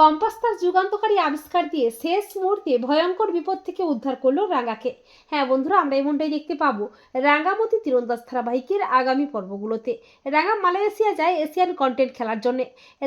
Compass তার যুগান্তকারী আবিষ্কার দিয়ে শেষ মুহূর্তে ভয়ঙ্কর বিপদ থেকে উদ্ধার করল রাঙ্গাকে হ্যাঁ বন্ধুরা, আমরা এমনটাই দেখতে পাবো রাঙ্গামতি তীরন্দাজ ধারাবাহিকের আগামী পর্বগুলোতে। রাঙ্গা মালয়েশিয়া যায় এশিয়ান কন্টেন্ট খেলার জন্য।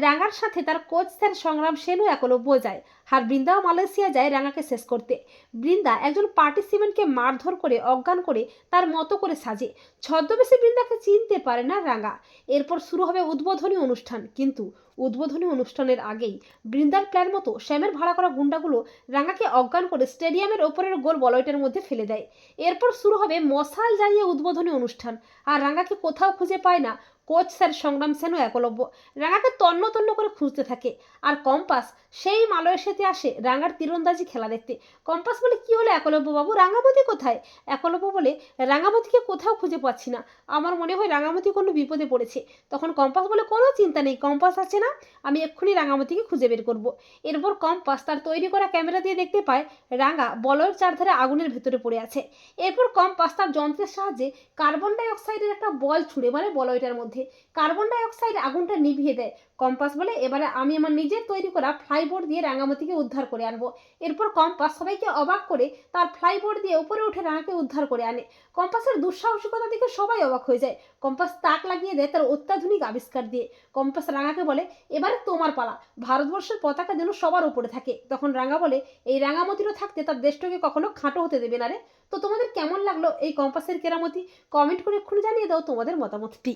রাঙ্গার সাথে তার কোচ স্যার সংগ্রাম সেনও একলব্য যায়। আর বৃন্দাও মালয়েশিয়া যায় রাঙ্গাকে শেষ করতে। বৃন্দা একজন পার্টিসিপেন্টকে মারধর করে, অজ্ঞান করে তার মতো করে সাজে। ছদ্মবেশী বৃন্দাকে চিনতে পারে না রাঙ্গা এরপর শুরু হবে উদ্বোধনী অনুষ্ঠান। কিন্তু উদ্বোধনী অনুষ্ঠানের আগেই বৃন্দার প্ল্যান মতো শ্যামের ভাড়া করা গুন্ডাগুলো রাঙাকে অজ্ঞান করে স্টেডিয়ামের ওপরের গোল বলয়টার মধ্যে ফেলে দেয়। এরপর শুরু হবে মশাল জ্বালিয়ে উদ্বোধনী অনুষ্ঠান। আর রাঙাকে কোথাও খুঁজে পায় না কোচ স্যার সংগ্রাম সেনও একলব্য। রাঙাকে তন্ন তন্ন করে খুঁজতে থাকে। আর কম্পাস, সেই মালয়েশিয়াতে আসে রাঙার তীরন্দাজি খেলা দেখতে। কম্পাস বলে, কি হলো একলব্য বাবু? রাঙ্গামতি কোথায়? একলব্য বলে রাঙ্গামতিকে কোথাও খুঁজে পাচ্ছি না। আমার মনে হয় রাঙামতি কোনো বিপদে পড়েছে। তখন কম্পাস বলে, কোনো চিন্তা নেই। কম্পাস আছে না? আমি এক্ষুনি রাঙ্গামতিকে খুঁজে বের করব। এরপর কম্পাস তার তৈরি করা ক্যামেরা দিয়ে দেখতে পায়, রাঙা বলয়ের চারধারে আগুনের ভেতরে পড়ে আছে। এরপর কম্পাস তার যন্ত্রের সাহায্যে কার্বন ডাই অক্সাইডের একটা বল ছুঁড়ে মারে বলয়টার মধ্যে। কার্বন ডাই অক্সাইড আগুনটা নিভিয়ে দেয়। কম্পাস বলে এবারে আমি আমার নিজের তৈরি করা ফ্লাইবোর্ড দিয়ে রাঙ্গামতিকে উদ্ধার করে আনব। এরপর কম্পাস সবাইকে অবাক করে তার ফ্লাইবোর্ড দিয়ে উপরে উঠে রাঙাকে উদ্ধার করে আনে। কম্পাসের দুঃসাহসিকতা দেখে সবাই অবাক হয়ে যায়। কম্পাস তাক লাগিয়ে দেয় তার অত্যাধুনিক আবিষ্কার দিয়ে। কম্পাস রাঙাকে বলে, এবারে তোমার পালা। ভারতবর্ষের পতাকা যেন সবার উপরে থাকে। তখন রাঙা বলে, এই রাঙামতিরও থাকতে তার দেশটাকে কখনো খাটো হতে দেবে না রে। তো তোমাদের কেমন লাগল এই কম্পাসের কেরামতি? কমেন্ট করে এক্ষুনি জানিয়ে দাও তোমাদের মতামতটি।